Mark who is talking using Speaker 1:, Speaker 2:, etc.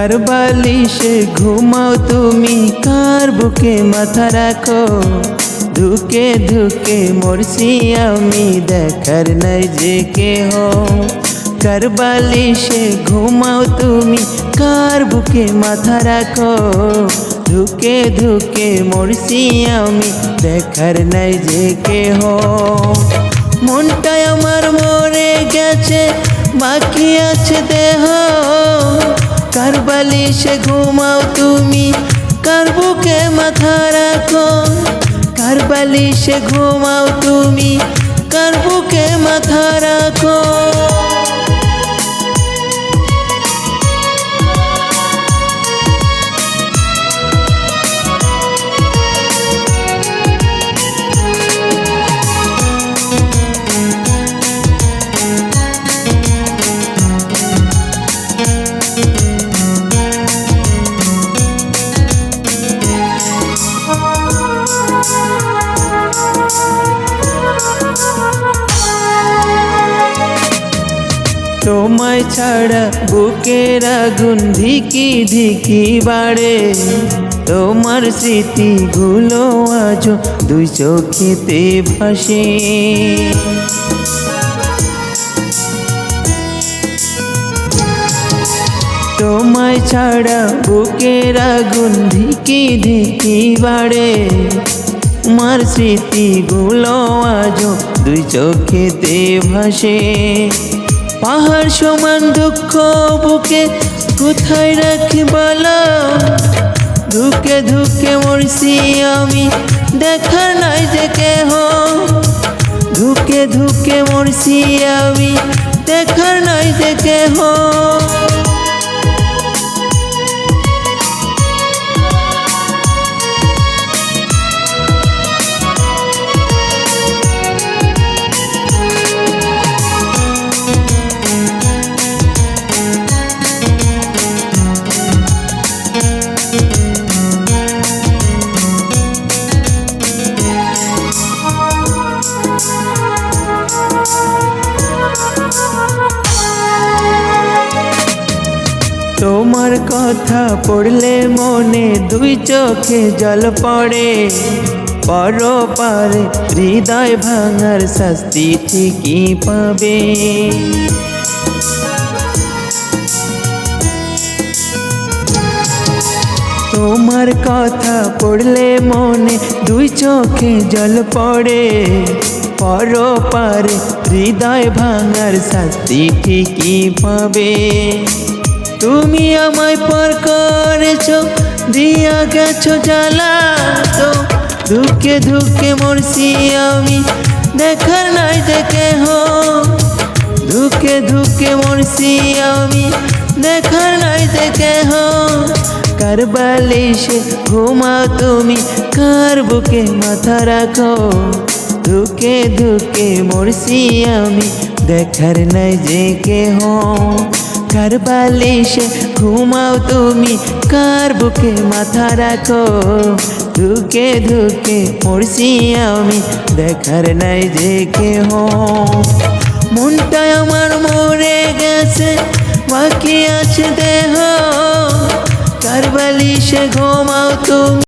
Speaker 1: কার বালিশে ঘুমাও তুমি কার বুকে মাথা রাখো। ধুকে ধুকে মরছি আমি, দেখার নাই যে কেহ। কার বালিশে ঘুমাও তুমি, কার বুকে মাথা রাখো। ধুকে ধুকে মরছি আমি, দেখার নাই যে কেহ। মনটাই আমার মরে গেছে, বাকি আছে দেহ। বালিশে ঘুমাও তুমি। কার বুকে মাথা রাখো? কার বালিশে ঘুমাও তুমি? কার বুকে মাথা রাখো? তোমায় ছাড়া বুকের আগুন ধিকি ধিকি বাড়ে। তোমার স্মৃতিগুলো আজ দুই চোখেতে ভাসে। তোমায় ছাড়া বুকের আগুন ধিকি ধিকি বাড়ে। তোমার স্মৃতিগুলো আজ দুই চোখেতে ভাসে। পাহাড় সমান দুঃখ বুকে কোথায় রাখি বলো ধুকে ধুকে মরছি আমি, দেখার নাই যে কেহ। ধুকে ধুকে মরছি আমি, দেখার নাই যে কেহ। তোমার কথা পড়লে মনে দুই চোখে জল পড়ে। পর পারে হৃদয় ভাঙার শাস্তি ঠিকই পাবে। তোমার কথা পড়লে মনে দুই চোখে জল পড়ে। পর পারে হৃদয় ভাঙার শাস্তি ঠিকই পাবে। তুমি আমায় পর করেছ, দিয়া গেছো জ্বালা তো ধুকে ধুকে মরছি আমি, দেখার নাই দেখে হো ধুকে ধুকে মরছি আমি, দেখার নাই দেখে হো কার বালিশে ঘুমাও তুমি, কার বুকে মাথা রাখো। ধুকে ধুকে মরছি আমি, দেখার নাই যে কেহ। কার বালিশে ঘুমাও তুমি, কার বুকে মাথা রাখো? ধুকে ধুকে মরছি আমি, দেখার নাই যে কেহ। মনটা আমার মরে গেছে, বাকি আছে দেহ। কার বালিশে ঘুমাও তুমি?